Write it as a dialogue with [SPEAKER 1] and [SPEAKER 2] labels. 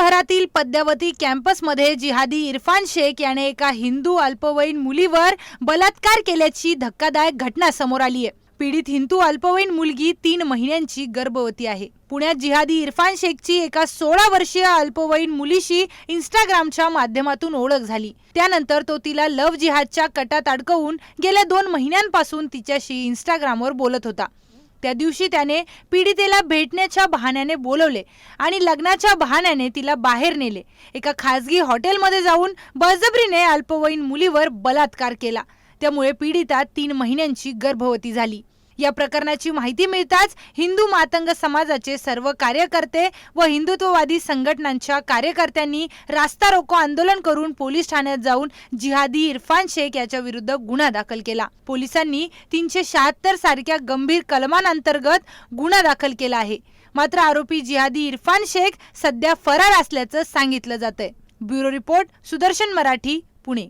[SPEAKER 1] शहरातील पद्यावती कॅम्पसमध्ये जिहादी इरफान शेख याने एका हिंदू अल्पवयीन मुलीवर बलात्कार केल्याची धक्कादायक घटना समोर आली आहे. पीडित हिंदू अल्पवयीन मुलगी तीन महिन्यांची गर्भवती आहे. पुण्यात जिहादी इरफान शेखची एका सोळा वर्षीय अल्पवयीन मुलीशी इंस्टाग्रामच्या माध्यमातून ओळख झाली. त्यानंतर तो तिला लव्ह जिहादच्या कटात अडकवून गेल्या दोन महिन्यांपासून तिच्याशी इंस्टाग्रामवर बोलत होता. त्या दिवशी त्याने पीडितेला भेटण्याच्या बहाण्याने बोलवले आणि लग्नाच्या बहाण्याने तिला बाहेर नेले. एका खासगी हॉटेलमध्ये जाऊन बळजबरीने अल्पवयीन मुलीवर बलात्कार केला. त्यामुळे पीडिता तीन महिन्यांची गर्भवती झाली. या प्रकरणाची माहिती मिळताच हिंदू मातंग समाजाचे सर्व कार्यकर्ते व हिंदुत्ववादी संघटनांच्या कार्यकर्त्यांनी रास्ता रोको आंदोलन करून पोलीस ठाण्यात जाऊन जिहादी इरफान शेख याच्या विरुद्ध गुन्हा दाखल केला. पोलिसांनी तीनशे शहात्तर सारख्या गंभीर कलमांअंतर्गत गुन्हा दाखल केला आहे. मात्र आरोपी जिहादी इरफान शेख सध्या फरार असल्याचं सांगितलं जातंय. Bureau report Sudarshan Marathi Pune.